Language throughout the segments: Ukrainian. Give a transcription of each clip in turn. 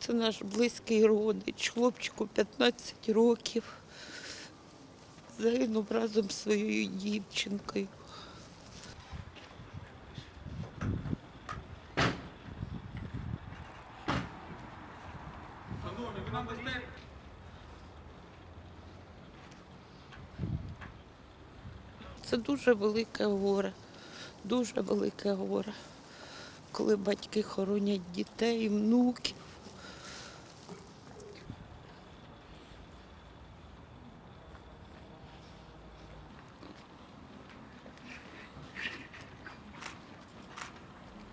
Це наш близький родич, хлопчику 15 років. Загинув разом з своєю дівчинкою. Це дуже велике горе, дуже велике горе, коли батьки хоронять дітей, внуків.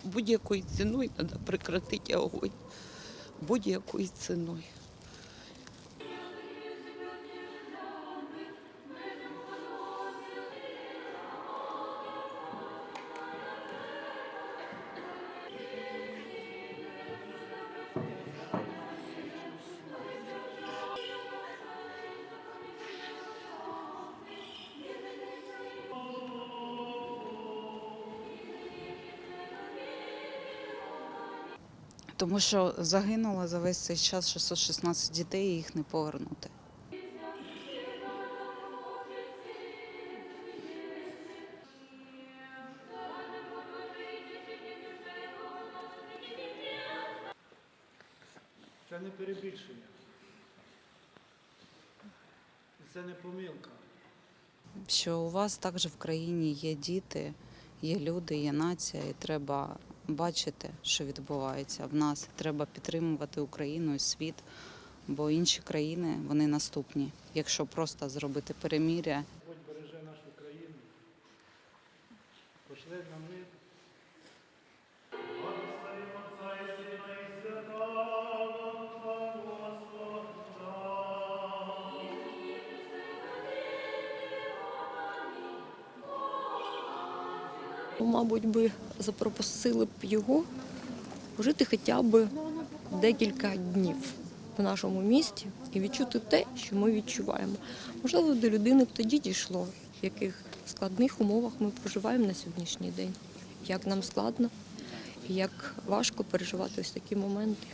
Будь-якою ціною треба прекратити огонь. Будь-якою ціною. Тому що загинуло за весь цей час 616 дітей і їх не повернути. Це не перебільшення. Це не помилка. Що у вас також в країні є діти, є люди, є нація, і треба бачити, що відбувається в нас. Треба підтримувати Україну і світ, бо інші країни вони наступні. Якщо просто зробити переміря Господь береже нашу країну. Пошле нам мир. Мабуть, би запросили б його жити хоча б декілька днів в нашому місті і відчути те, що ми відчуваємо. Можливо, до людини б тоді дійшло, в яких складних умовах ми проживаємо на сьогоднішній день, як нам складно і як важко переживати ось такі моменти.